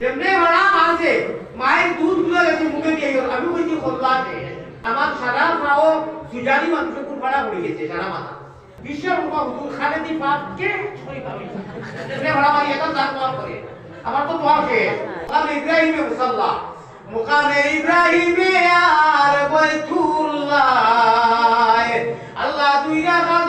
তেমনি ভাড়া আছে মায়ের দুধগুলো গেছে মুখে দিয়ে গেল। আমি কইছি খোলা আমার সারা খাও সুজানি মানুষের ভাড়া পড়ে গেছে, সারা মাথা। বিশ্বের হুজুর খালেদি পাবে। মারি এটা দোয়া করে। আমার তো দোয়া শেষ। মুকামে ইব্রাহিমে মুসাল্লা, মুকামে আর বাইতুল্লাহ আল্লাহ দুই রাকাত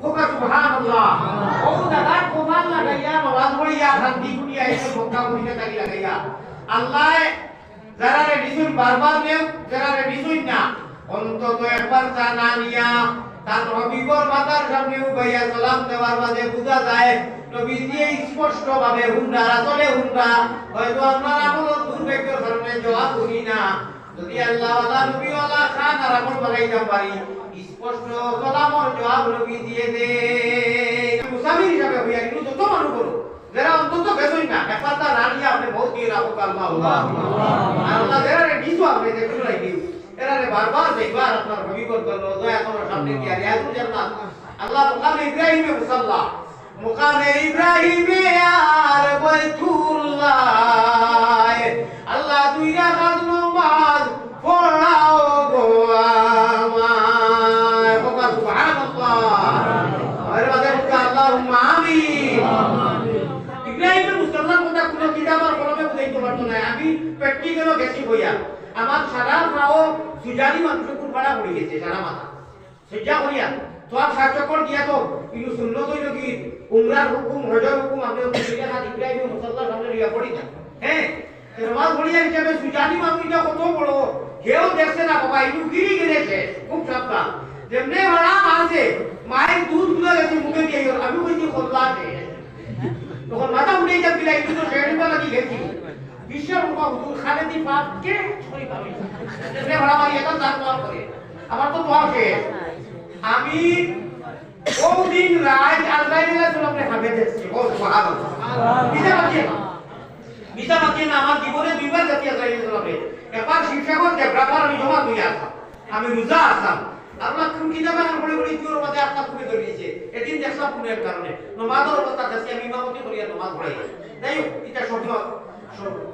ফোকা সুবহানাল্লাহ। ও জায়গার কোমাল লাগাইয়া নামাজ পড়িয়া শান্তি কুড়িয়া এসে মক্কা মদিনা তাকি লাগাইয়া। আল্লাহ যারা রেডিসুন বারবার নেও যারা রেডিসুন না অন্তত একবার জানা নিয়া তার হবিবর মাতার সামনে উবাইয়া সালাম দেওয়ার মাঝে বোঝা যায় নবীজি স্পষ্ট ভাবে হুন্ডা আসলে হুন্ডা হয়তো আপনার আমল দুর্ভাগ্যের কারণে জবাব করি না। যদি আল্লাহ ওয়ালা নবী আল্লাহুম্মা আমিন ইব্রাহিমের মুসলমান কথা কোনো কিতাব আর কলমে বুঝাইতে পারতো না আমি প্র্যাকটিক্যালও গেছি বইয়া আমার সারা খাও সুজানি মানুষের কোন পড়ে গেছে সারা মাথা। সজ্জা করিয়া তো আর সাহায্য কর দিয়া তো কিন্তু শূন্য তো কি উমরার হুকুম হজর হুকুম আপনি ইব্রাহিম মুসাল্লাহ সামনে রিয়া পড়ি না হ্যাঁ নামাজ পড়িয়া হিসাবে সুজানি মানুষটা কত বড় কেউ দেখছে না, বাবা ইনু গিরি গেলেছে খুব সাবধান যেমনি ভাড়া আছে মায়ের দুধগুলো গেছে মুখে দিয়ে গেল আমি কইছি খোলা তখন মাথা উঠে যা পিলাই কিন্তু শেরিবা লাগি গেছি বিশ্বের উপর হুজুর খালেদি পাপ কে ছড়ি পাবে? তেমনি ভাড়া মারি এটা জান দোয়া করে আমার তো দোয়া শেষ। আমি বহুদিন রাত আল্লাহ আপনি হাবে দেখছি ও সুবহানাল্লাহ। বিজা বাকি না আমার জীবনে দুইবার জাতি আল্লাহ আপনি একবার শিবসাগর দেবরাবার আমি জমা দুই আসলাম। আমি রোজা আসলাম। আল্লাহ কোন কিতাবে আমার পড়ে পড়ে জোর মধ্যে আপনার তুমি ধরিয়েছে। এদিন দেখলাম পুনের কারণে। নমাজের অবস্থা দেখছি আমি ইমামতি করিয়া নমাজ পড়াই। যাই হোক, এটা সত্য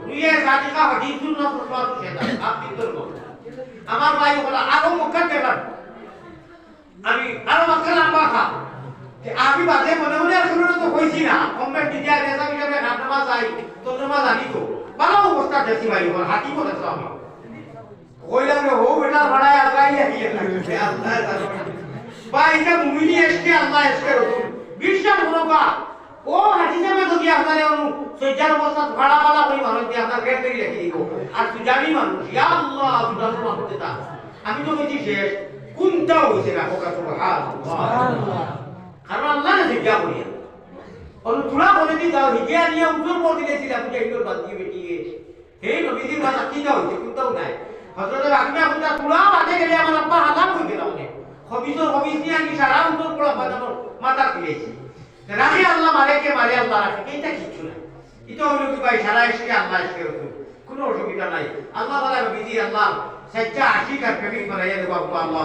রুইয়ে সাদিকা হাদিসুল নফর সালাতু শেদা আপনি ধরবো আমার ভাই হলো আরও দেখান আমি, আরও মাখান আম্বা খা যে আমি বাদে মনে মনে আর শুনে তো হইছি না। কমপ্লেট দিতে আর রেজা হিসাবে নামাজ আই তো নামাজ আনি তো। ভালো অবস্থা দেখছি ভাই হাতি বলে তো আমি কইলাম রে ও বেটা ভাড়ায় লাগবে আল্লাহ বা এটা মুমিনি এসকে আল্লাহ এসকে রসুল বিশ্বাস করবা ও হাতি যাবে যদি আপনারে অনু সজ্জার অবস্থা ভাড়া পালা করি মানুষ দিয়ে আপনার গেট করে রেখে দিব। আর তুই জানি মানুষ। ইয়া আল্লাহ সুদান মানুষ দেতা আমি তো বলছি শেষ। কোনটাও হয়েছে না কোকা তো কারণ আল্লাহ না জিজ্ঞা করি অনু থোড়া বলে দি যাও হিজিয়া নিয়ে উঠোর পর দিয়েছিলাম যে এগুলোর বাদ দিয়ে বেটিয়ে এই নবীজির মাথা কি হয়েছে কোনটাও নাই। হজরতের আগে আপনার থোড়া বাদে গেলে আমার আব্বা হালাম হয়ে গেল অনেক। হবিজর হবিজ নিয়ে আমি সারা উত্তর পড়া বাজানোর মাথা ফিরেছি রাখে আল্লাহ মারেকে মারে, আল্লাহ রাখে, এইটা কিছু না এটা হলো কি ভাই, সারা এসে আল্লাহ এসে কোনো অসুবিধা নাই। আল্লাহ তালা বিধি আল্লাহ সজ্জা আশিক আর প্রেমিক বানাইয়া দেবো আল্লাহ